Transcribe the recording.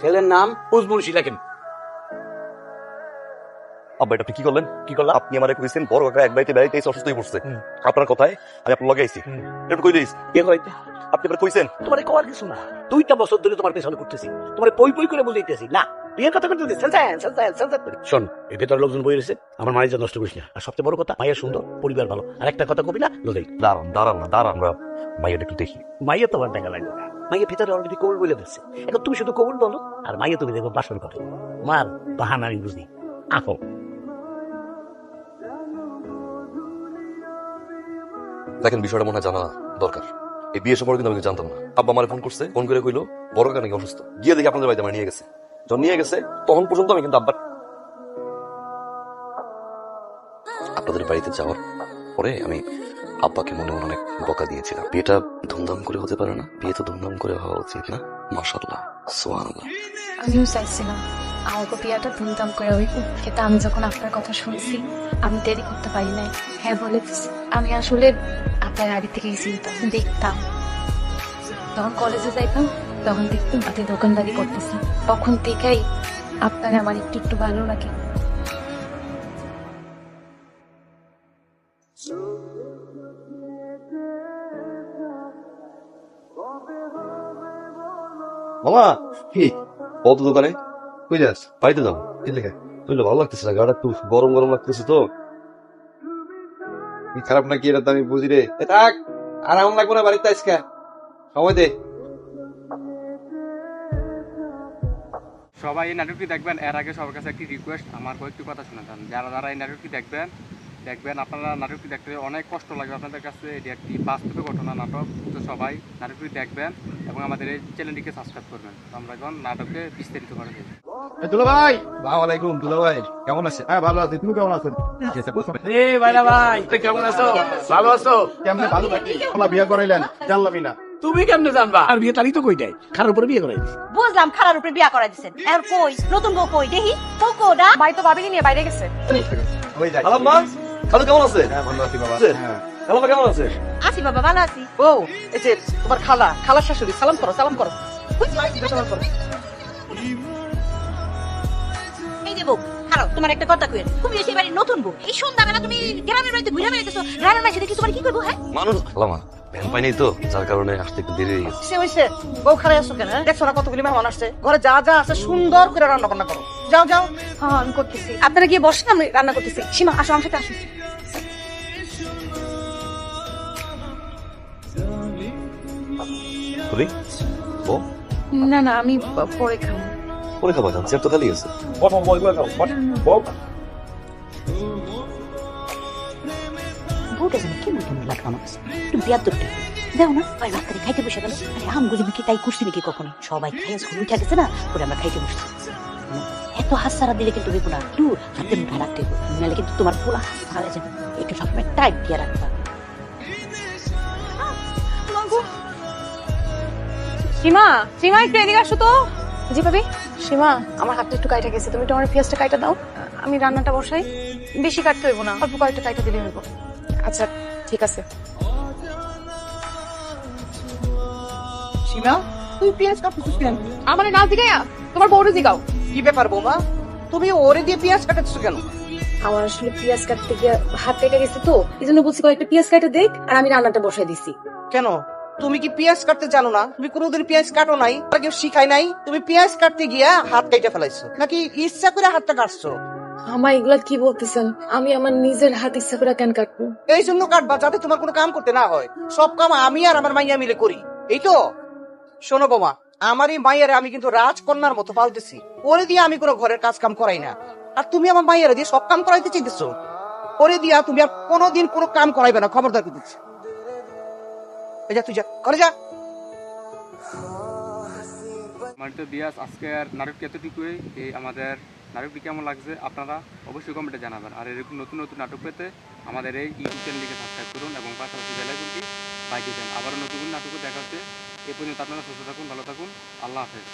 ছেলের নাম? উজমুন্সি লেখেন আব্বা এটা আপনি কি করলেন? কি করলেন আপনি আমার কইছেন বড় কাকা এক বাড়িতে বেড়াইতে এসে অসুস্থ হয়ে পড়ছে আপনার কথায় আমি আপনার লগে আইছি। এটা কই দিস কে কইতে? আপনি কইছেন। তোমার কওয়ার কিছু না। দুইটা বছর ধরে তোমার পেছনে করতেছি তোমার পই পই করে বুঝাইতেছি। না বিয়ের কথা করতে সেলসান সেলসান সেলসান শোন এই ভেতর লোকজন বই রয়েছে। আমার মায়ের নষ্ট করিস না। আর সবচেয়ে বড় কথা মায়ের সুন্দর পরিবার ভালো। আর একটা কথা কবি না লোদাই দাঁড়ান দাঁড়ান না দাঁড়ান আমরা মাইয়াটা একটু দেখি। মাইয়া তোমার দেখা লাগবে না। মাইয়া ভেতরে অলরেডি কবুল বলে দিচ্ছে এখন তুমি শুধু কবুল বলো, আর মাইয়া তুমি দেখো বাসন করে মার বাহানা আমি বুঝি। আহো। দেখেন, বিষয়টা মনে হয় জানা দরকার। এই বিয়ে সম্পর্কে কিন্তু আমি জানতাম না। আব্বা আমার ফোন করছে ফোন করে কইলো, বড় কাকা নাকি অসুস্থ? গিয়ে দেখি আপনাদের বাড়িতে আমার নিয়ে গেছে। যখন নিয়ে গেছে, তখন পর্যন্ত আমি কিন্তু আব্বার আপনাদের বাড়িতে যাওয়ার পরে আমি আব্বাকে মনে মনে অনেক বকা দিয়েছিলাম। বিয়েটা ধুমধাম করে হতে পারে না? বিয়ে তো ধুমধাম করে হওয়া উচিত না? মাসাল্লাহ সোয়ানাল্লাহ আমিও চাইছিলাম আমাকে বিয়াটা ধুমধাম করে হইব, কিন্তু আমি যখন আপনার কথা শুনছি, আমি দেরি করতে পারি নাই। হ্যাঁ বলে আমি আসলে আপনার গাড়ি থেকে গেছিলাম দেখতাম। যখন কলেজে যাইতাম, তখন দেখতাম তাতে দোকানদারি করতেছি তখন থেকেই আপনার আমার একটু একটু ভালো লাগে। মামা কি কত দোকানে? কই যাস? বাড়িতে যাব। কি লেখা বুঝলে ভালো লাগতেছে না গাটা একটু গরম গরম লাগতেছে তো। কি খারাপ নাকি এটা তো আমি বুঝি রে। থাক আর এমন লাগবে না বাড়িতে আজকে। সময় দে। সবাই এই নাটকটি দেখবেন এর আগে সবার কাছে একটি রিকোয়েস্ট আমার কয়েকটি কথা শোনাতেন যারা যারা এই নাটকটি দেখবেন দেখবেন আপনারা নাটকটি দেখতে অনেক কষ্ট লাগবে। আপনাদের কাছে এটি একটি বাস্তবে ঘটনা নাটক। তো সবাই নাটকটি দেখবেন এবং আমাদের এই চ্যানেলটিকে সাবস্ক্রাইব করবেন। তো আমরা এখন নাটকে বিস্তারিত করে দিই দুলা ভাই! আলাইকুম দুলা ভাই। কেমন আছে হ্যাঁ ভালো আছি। তুমি কেমন আছেন এ ভাইরা ভাই কেমন আছো? ভালো আছো? কেমনে ভালো থাকি? বিয়ে করাইলেন জানলামই না। তুমি কেমনে জানবা? আর বিয়ে তারিখ তো কই দেয়? খারাপ উপরে বিয়ে করে দিছি। বুঝলাম খারার উপরে বিয়া করা দিছেন আর কই? নতুন বউ কই? দেখি। তো কোডা ভাই তো ভাবিনি নিয়ে বাইরে গেছে। ওই যাই খালু কেমন আছে হ্যাঁ ভালো আছি বাবা। হ্যাঁ। খালু কেমন আছে আছি বাবা ভালো আছি। ও এই যে তোমার খালা খালার শাশুড়ি সালাম করো সালাম করো। সালাম করো। এই দেবো খারাপ তোমার একটা কথা কই তুমি এসে বাড়ি নতুন বউ। এই সন্ধ্যাবেলা তুমি গ্রামের বাড়িতে ঘুরে বেড়াইতেছো গ্রামের মাঝে দেখি তোমার কি করব হ্যাঁ? মানুষ ভ্যান পাই তো যার কারণে আসতে একটু দেরি হয়ে গেছে। সে হইছে বউ খারাই আসো কেন? দেখছ না কতগুলি মেহমান আসছে? ঘরে যা যা আছে সুন্দর করে রান্না বান্না করো। যাও যাও। হ্যাঁ আমি করতেছি। আপনারা গিয়ে বসেন আমি রান্না করতেছি। সীমা আসো আমার সাথে আসো। খুলি ও? না না আমি পরে খাব। পরে খাবার তো খালি আছে। কেমন কেমন লাগে আমার কাছে একটু বিয়ার দেও না ভাই ভাত করে খাইতে বসে গেল। আরে আম গুলি কি তাই করছি নাকি কখনো? সবাই খাইয়া উঠে গেছে না পরে আমরা খাইতে বসছি এত হাসারা দিলে কিন্তু একটু হাতে মুখে রাখতে নাহলে কিন্তু তোমার পুরো হাসারা যাবে। একটু সবসময় টাইট দিয়ে রাখবা। সীমা সীমা একটু এদিকে আসো তো। জি ভাবি। সীমা আমার হাতটা একটু কাইটা গেছে। তুমি একটু আমার পেঁয়াজটা কাইটা দাও। আমি রান্নাটা বসাই। বেশি কাটতে হইব না অল্প কয়েকটা কাইটা দিলে হইব। আচ্ছা ঠিক আছে। সীমা তুই পেঁয়াজ কাটছিস কেন? আমার না জিগাইয়া তোমার বউরে জিগাও। কি ব্যাপার বৌমা? তুমি ওরে দিয়ে পেঁয়াজ কাটাচ্ছ কেন? আমার আসলে পেঁয়াজ কাটতে গিয়ে হাত কেটে গেছে তো এই জন্য বলছি কয়েকটা পেঁয়াজ কাটা দেখ আর আমি রান্নাটা বসাই দিছি। কেন? তুমি কি পেঁয়াজ কাটতে জানো না? তুমি কোনোদিন পেঁয়াজ কাটো নাই কেউ শিখাই নাই? তুমি পেঁয়াজ কাটতে গিয়া হাত কেটে ফেলাইছো। নাকি ইচ্ছা করে হাতটা কাটছো? আমার এগুলা কি বলতেছেন? আমি আমার নিজের হাত ইচ্ছা করে কেন কাটবো? এই জন্য কাটবা যাতে তোমার কোনো কাম করতে না হয়। সব কাম আমি আর আমার মাইয়া মিলে করি। এই তো? শোনো বোমা, আমার এই মাইয়ারে আমি কিন্তু রাজকন্যার মতো পালতেছি। ওরে দিয়ে আমি কোনো ঘরের কাজ কাম করাই না। আর তুমি আমার মাইয়ারে দিয়ে সব কাম করাইতে চাইতেছো? ওরে দিয়া তুমি আর কোনোদিন কোনো কাম করাইবে না, খবরদার করে দিচ্ছি। এই যা, তুই যা করে যা। মানিত বিয়াস আজকের নাটক এতটুকুই। এই আমাদের নাটকটি কেমন লাগছে আপনারা অবশ্যই কমেন্টে জানাবেন। আর এরকম নতুন নতুন নাটক পেতে আমাদের এই ইউটিউব চ্যানেলটিকে সাবস্ক্রাইব করুন এবং পাশাপাশি বেলাইকনটি বাইকে দেন। আবারও নতুন নাটকও দেখা হচ্ছে এ পর্যন্ত আপনারা সুস্থ থাকুন, ভালো থাকুন। আল্লাহ হাফেজ।